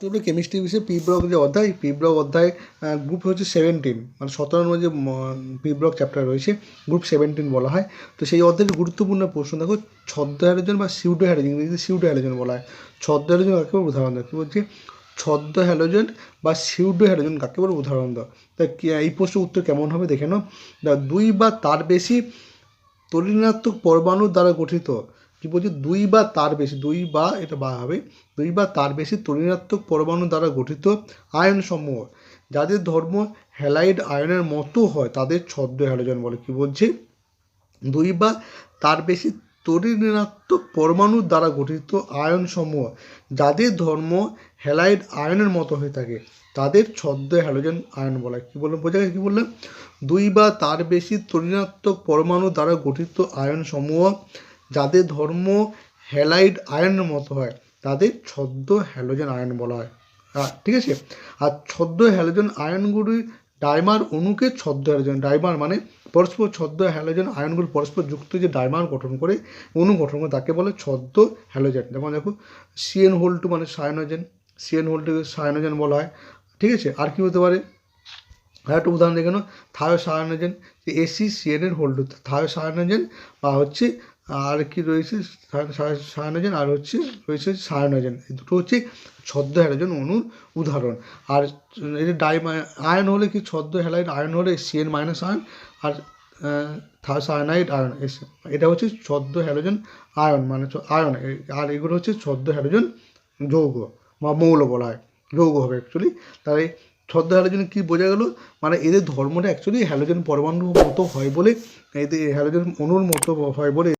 তারপরে কেমিস্ট্রি বিষয়ে P block যে অধ্যায় পি ব্লক অধ্যায় গ্রুপ হচ্ছে সেভেন্টিন মানে সতেরো নম্বর যে পি ব্লক চ্যাপ্টার রয়েছে গ্রুপ সেভেন্টিন বলা হয়। তো সেই অধ্যায়ের গুরুত্বপূর্ণ প্রশ্ন। দেখো ছদ্ম হ্যালোজেন বা সিউডো হ্যালোজেন ইংরেজিতে সিউডো হ্যালোজেন বলা হয়। ছদ্ম হ্যালোজেন কাকে বলে উদাহরণ দেয় কী বলছে? ছদ্ম হ্যালোজেন বা সিউডো হ্যালোজেন কাকে বলে উদাহরণ দাও? তা এই প্রশ্নের উত্তর কেমন হবে দেখে নাও। দুই বা তার বেশি তরিণাত্মক পরমাণুর দ্বারা গঠিত কি বলছে? দুই বা তার বেশি, দুই বা এটা বা হবে, দুই বা তার বেশি তরিণাত্মক পরমাণু দ্বারা গঠিত আয়ন সমূহ যাদের ধর্ম হ্যালাইড আয়নের মতো হয়, তাদের ছদ্ম হ্যালোজেন বলে কি বলছে? দুই বা তার বেশি তরিণাত্মক পরমাণুর দ্বারা গঠিত আয়ন সমূহ যাদের ধর্ম হ্যালাইড আয়নের মতো হয়ে থাকে, তাদের ছদ্ম হ্যালোজেন আয়ন বলা কী বললাম? বোঝা গেছে কী বললাম? দুই বা তার বেশি তরিণাত্মক পরমাণু দ্বারা গঠিত আয়ন সমূহ যাদের ধর্ম হ্যালাইড আয়নের মতো হয়, তাদের ছদ্ম হ্যালোজেন আয়ন বলা হয়। ঠিক আছে? আর ছদ্ম হ্যালোজেন আয়নগুলি ডাইমার অণুকে ছদ্ম হ্যালোজেন, ডাইমার মানে পরস্পর ছদ্ম হ্যালোজেন আয়নগুলো পরস্পর যুক্ত যে ডাইমার গঠন করে, অণু গঠন করে, তাকে বলে ছদ্ম হ্যালোজেন। যেমন দেখো সিএন হোল টু মানে cyanogen CN whole two cyanogen বলা হয়। ঠিক আছে? আর কি হতে পারে? আর একটা উদাহরণ দেখে নাও থায়ো সায়ানোজেন যে এসি সিএনের হোল্ড থায়ো সায়ানোজেন বা হচ্ছে আর কি রয়েছে? সায়ানোজেন আর হচ্ছে, রয়েছে সায়ানোজেন এই দুটো হচ্ছে ছদ্ম হ্যালোজেন অণুর উদাহরণ। আর যে ডাই, আয়ন হলে কি ছদ্ম হ্যালাইড আয়ন হলে সিএন মাইনাস আয়ন, আর সায়ানাইড আয়ন। এটা হচ্ছে ছদ্ম হ্যালোজেন আয়ন মানে আয়ন। আর এগুলো হচ্ছে ছদ্ম হ্যালোজেন যৌগ, বা মৌল বলা হয়। যৌগ হবে অ্যাকচুয়ালি তাই ছদ্ম হ্যালোজেন কী বোঝা গেল? মানে এদের ধর্মটা অ্যাকচুয়ালি হ্যালোজেন পরমাণুর মতো হয় বলে, এদের হ্যালোজেন অণুর মতো হয় বলে